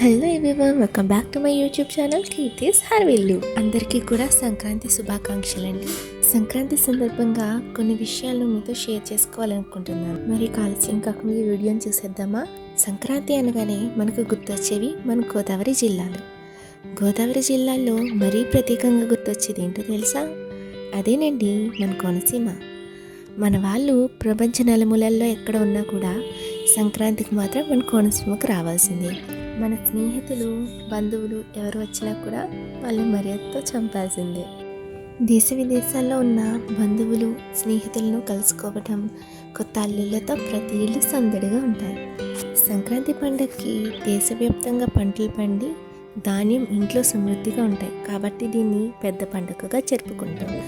Hello everyone welcome back to my YouTube channel Keerthi's హర్విల్లు అందరికీ కూడా సంక్రాంతి శుభాకాంక్షలు అండి సంక్రాంతి సందర్భంగా కొన్ని విషయాలను మీతో షేర్ చేసుకోవాలనుకుంటున్నాను. మరి కాలుష్యం కాకుండా ఈ వీడియోని చూసేద్దామా? సంక్రాంతి అనగానే మనకు గుర్తొచ్చేవి మన గోదావరి జిల్లాలు. గోదావరి జిల్లాలో మరీ ప్రత్యేకంగా గుర్తొచ్చేది ఏంటో తెలుసా? అదేనండి మన కోనసీమ. మన వాళ్ళు ప్రపంచ నలుమూలల్లో ఎక్కడ ఉన్నా కూడా సంక్రాంతికి మాత్రం మన కోనసీమకు రావాల్సిందే. మన స్నేహితులు బంధువులు ఎవరు వచ్చినా కూడా వాళ్ళు మర్యాదతో చంపాల్సిందే. దేశ విదేశాల్లో ఉన్న బంధువులు స్నేహితులను కలుసుకోవటం కొత్త అల్లులతో ప్రతి ఇల్లు సందడిగా ఉంటాయి. సంక్రాంతి పండుగకి దేశవ్యాప్తంగా పంటలు పండి ధాన్యం ఇంట్లో సమృద్ధిగా ఉంటాయి. కాబట్టి దీన్ని పెద్ద పండుగగా జరుపుకుంటాం.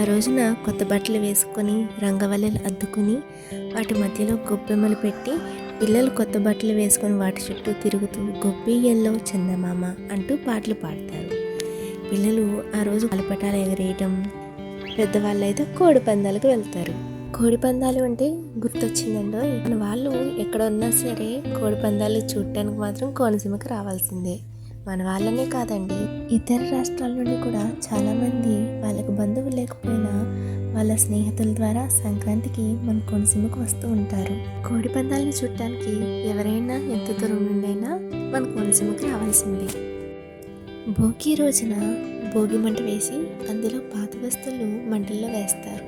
ఆ రోజున కొత్త బట్టలు వేసుకొని రంగవల్లలు అద్దుకుని వాటి మధ్యలో గొబ్బెమ్మలు పెట్టి పిల్లలు కొత్త బట్టలు వేసుకొని వాటి చుట్టూ తిరుగుతూ గొబ్బియ్యల్లో చందమామ అంటూ పాటలు పాడతారు. పిల్లలు ఆ రోజు కలపటాలు ఎగరేయటం పెద్దవాళ్ళు అయితే కోడి పందాలకు వెళ్తారు. కోడి పందాలు అంటే గుర్తొచ్చిందండో? మన వాళ్ళు ఎక్కడ ఉన్నా సరే కోడి పందాలు చూడటానికి మాత్రం కోనసీమకి రావాల్సిందే. మన వాళ్ళనే కాదండి. ఇతర రాష్ట్రాల నుండి కూడా చాలామంది వాళ్ళకు బంధువులు లేకపోయినా వాళ్ళ స్నేహితుల ద్వారా సంక్రాంతికి మన కొనసీమకు వస్తూ ఉంటారు. కోడి పందాలను చూడటానికి ఎవరైనా ఎంత దూరం నుండి అయినా మన కొనసీమకు రావాల్సిందే. భోగి రోజున భోగి మంట వేసి అందులో పాత వస్తువులు మంటల్లో వేస్తారు.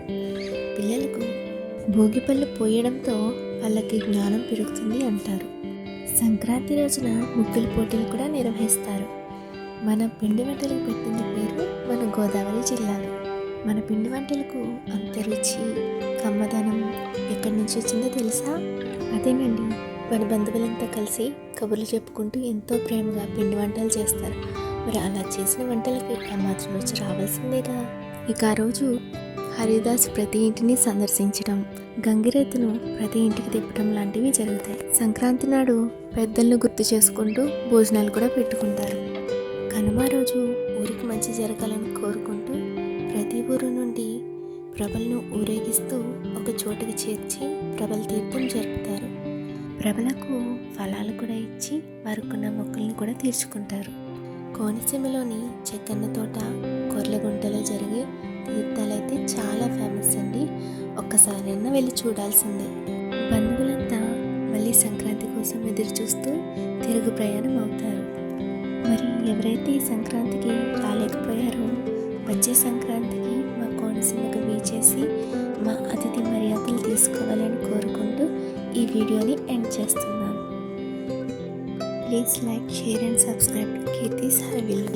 పిల్లలకు భోగి పళ్ళు పోయడంతో వాళ్ళకి జ్ఞానం పెరుగుతుంది అంటారు. సంక్రాంతి రోజున ముగ్గుల పోటీలు కూడా నిర్వహిస్తారు. మన పిండి వంటలకు పెట్టిన పేరు మన గోదావరి జిల్లాలో. మన పిండి వంటలకు అంత రుచి కమ్మదనం ఎక్కడి నుంచి వచ్చిందో తెలుసా? అదేనండి. మన బంధువులంతా కలిసి కబుర్లు చెప్పుకుంటూ ఎంతో ప్రేమగా పిండి వంటలు చేస్తారు. మరి అలా చేసిన వంటలకి ఆ మాత్రం రుచి రావాల్సిందేగా? ఇక ఆ రోజు హరిదాస్ ప్రతి ఇంటిని సందర్శించడం గంగిరెద్దును ప్రతి ఇంటికి తిప్పడం లాంటివి జరుగుతాయి. సంక్రాంతి నాడు పెద్దలను గుర్తు చేసుకుంటూ భోజనాలు కూడా పెట్టుకుంటారు. కనుమ రోజు ఊరికి మంచి జరగాలని కోరుకుంటూ ఊరు నుండి ప్రభలను ఊరేగిస్తూ ఒక చోటుకి చేర్చి ప్రభల తీర్థం జరుపుతారు. ప్రభలకు ఫలాలు కూడా ఇచ్చి వారుకున్న మొక్కలను కూడా తీర్చుకుంటారు. కోనసీమలోని చెక్కన్న తోట కొర్లగుంటలో జరిగే తీర్థాలైతే చాలా ఫేమస్ అండి. ఒక్కసారైనా వెళ్ళి చూడాల్సిందే. బంధువులంతా మళ్ళీ సంక్రాంతి కోసం ఎదురు చూస్తూ తిరుగు ప్రయాణం అవుతారు. మరి ఎవరైతే ఈ సంక్రాంతికి రాలేకపోయారో వచ్చే సంక్రాంతికి చేసి మా అతిథి మర్యాదలు తీసుకోవాలని కోరుకుంటూ ఈ వీడియోని ఎండ్ చేస్తున్నాను. Please like share and subscribe. Keerthi's హర్విల్